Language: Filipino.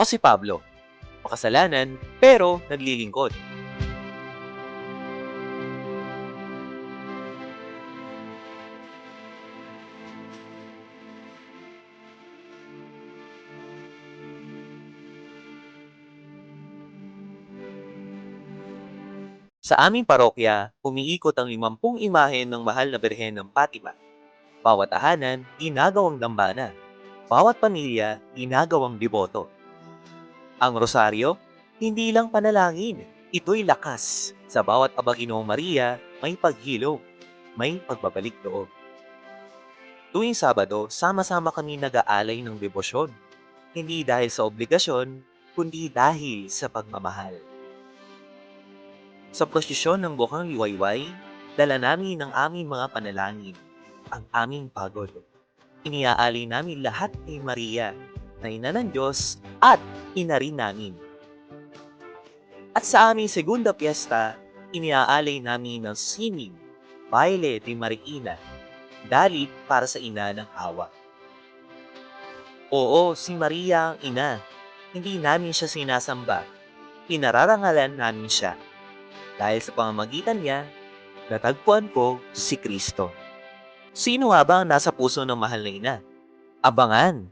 O si Pablo, makasalanan pero naglilingkod. Sa aming parokya, umiikot ang limampung imahe ng mahal na Birhen ng Fatima. Bawat tahanan, ginagawang dambana. Bawat pamilya, ginagawang deboto. Ang rosaryo, hindi lang panalangin, ito'y lakas. Sa bawat abaginoong Maria, may paghilo, may pagbabalik loob. Tuwing Sabado, sama-sama kami nag-aalay ng debosyon. Hindi dahil sa obligasyon, kundi dahil sa pagmamahal. Sa prosesyon ng Bukang Liwayway, dala namin ang aming mga panalangin, ang aming pagod. Iniaalay namin lahat kay Maria, na ina ng Diyos at ina rin namin. At sa aming segunda piyesta, iniaalay namin ng sining, baile de Mariina, dalit para sa ina ng awa. Oo, si Maria ang ina. Hindi namin siya sinasamba. Pinararangalan namin siya. Dahil sa pamamagitan niya, natagpuan ko si Kristo. Sino nga ba ang nasa puso ng mahal na ina? Abangan